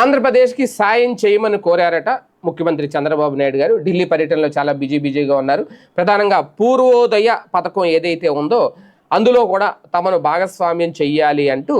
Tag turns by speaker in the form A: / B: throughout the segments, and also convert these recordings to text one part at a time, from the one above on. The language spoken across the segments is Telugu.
A: ఆంధ్రప్రదేశ్కి సాయం చేయమని కోరారట ముఖ్యమంత్రి చంద్రబాబు నాయుడు గారు. ఢిల్లీ పర్యటనలో చాలా బిజీ బిజీగా ఉన్నారు. ప్రధానంగా పూర్వోదయ పథకం ఏదైతే ఉందో అందులో కూడా తమను భాగస్వామ్యం చెయ్యాలి అంటూ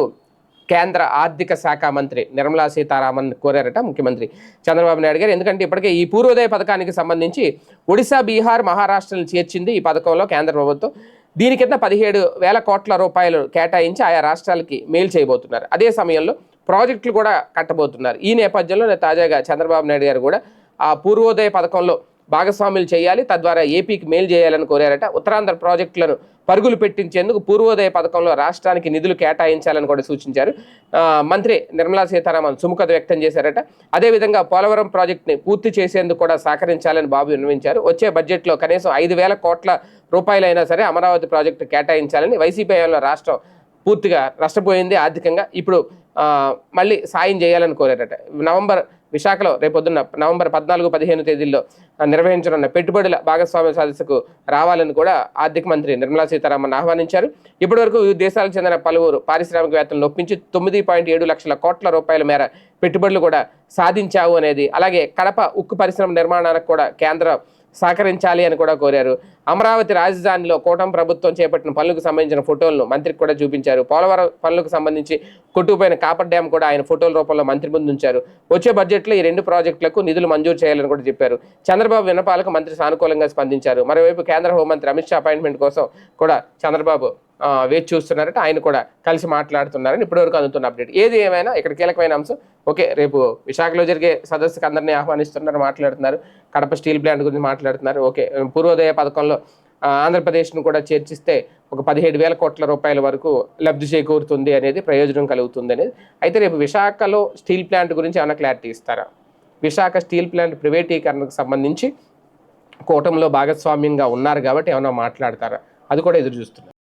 A: కేంద్ర ఆర్థిక శాఖ మంత్రి నిర్మలా సీతారామన్ కోరారట ముఖ్యమంత్రి చంద్రబాబు నాయుడు గారు. ఎందుకంటే ఇప్పటికే ఈ పూర్వోదయ పథకానికి సంబంధించి ఒడిశా బీహార్ మహారాష్ట్రను చేర్చింది ఈ పథకంలో కేంద్ర ప్రభుత్వం. దీని కింద పదిహేడు వేల కోట్ల రూపాయలు కేటాయించి ఆయా రాష్ట్రాలకి మేలు చేయబోతున్నారు. అదే సమయంలో ప్రాజెక్టులు కూడా కట్టబోతున్నారు. ఈ నేపథ్యంలో నేను తాజాగా చంద్రబాబు నాయుడు గారు కూడా ఆ పూర్వోదయ పథకంలో భాగస్వాములు చేయాలి తద్వారా ఏపీకి మేలు చేయాలని కోరారట. ఉత్తరాంధ్ర ప్రాజెక్టులను పరుగులు పెట్టించేందుకు పూర్వోదయ పథకంలో రాష్ట్రానికి నిధులు కేటాయించాలని కూడా సూచించారు. మంత్రి నిర్మలా సీతారామన్ సుముఖత వ్యక్తం చేశారట. అదేవిధంగా పోలవరం ప్రాజెక్టుని పూర్తి చేసేందుకు కూడా సహకరించాలని బాబు విన్నవించారు. వచ్చే బడ్జెట్లో కనీసం ఐదు వేల కోట్ల రూపాయలైనా సరే అమరావతి ప్రాజెక్టు కేటాయించాలని వైసీపీ రాష్ట్రం పూర్తిగా నష్టపోయింది. ఆర్థికంగా ఇప్పుడు మళ్ళీ సాయం చేయాలని కోరారట. నవంబర్ విశాఖలో రేపొద్దున్న నవంబర్ పద్నాలుగు పదిహేను తేదీల్లో నిర్వహించనున్న పెట్టుబడుల భాగస్వామ్య సదస్సుకు రావాలని కూడా ఆర్థిక మంత్రి నిర్మలా సీతారామన్ ఆహ్వానించారు. ఇప్పటివరకు వివిధ దేశాలకు చెందిన పలువురు పారిశ్రామికవేత్తలను ఒప్పించి తొమ్మిది పాయింట్ ఏడు లక్షల కోట్ల రూపాయల మేర పెట్టుబడులు కూడా సాధించావు అనేది అలాగే కడప ఉక్కు పరిశ్రమ నిర్మాణానికి కూడా కేంద్ర సహకరించాలి అని కూడా కోరారు. అమరావతి రాజధానిలో కూటమి ప్రభుత్వం చేపట్టిన పనులకు సంబంధించిన ఫోటోలను మంత్రికి కూడా చూపించారు. పోలవరం పనులకు సంబంధించి కొట్టుకుపోయిన కాపర్ డ్యామ్ కూడా ఆయన ఫోటోల రూపంలో మంత్రి ముందు ఉంచారు. వచ్చే బడ్జెట్లో ఈ రెండు ప్రాజెక్టులకు నిధులు మంజూరు చేయాలని కూడా చెప్పారు. చంద్రబాబు వినపాలకు మంత్రి సానుకూలంగా స్పందించారు. మరోవైపు కేంద్ర హోంమంత్రి అమిత్ షా అపాయింట్మెంట్ కోసం కూడా చంద్రబాబు వేచి చూస్తున్నారంటే ఆయన కూడా కలిసి మాట్లాడుతున్నారని ఇప్పటివరకు అందుతున్న అప్డేట్ ఏది ఏమైనా ఇక్కడ కీలకమైన అంశం? ఓకే రేపు విశాఖలో జరిగే సదస్సుకి అందరినీ ఆహ్వానిస్తున్నారు మాట్లాడుతున్నారు. కడప స్టీల్ ప్లాంట్ గురించి మాట్లాడుతున్నారు. ఓకే పూర్వోదయ పథకంలో ఆంధ్రప్రదేశ్ను కూడా చేర్చిస్తే ఒక పదిహేడు వేల కోట్ల రూపాయల వరకు లబ్ధి చేకూరుతుంది అనేది ప్రయోజనం కలుగుతుంది అనేది. అయితే రేపు విశాఖలో స్టీల్ ప్లాంట్ గురించి ఏమైనా క్లారిటీ ఇస్తారా? విశాఖ స్టీల్ ప్లాంట్ ప్రైవేటీకరణకు సంబంధించి కూటమిలో భాగస్వామ్యంగా ఉన్నారు కాబట్టి ఏమైనా మాట్లాడతారా? అది కూడా ఎదురు చూస్తున్నారు.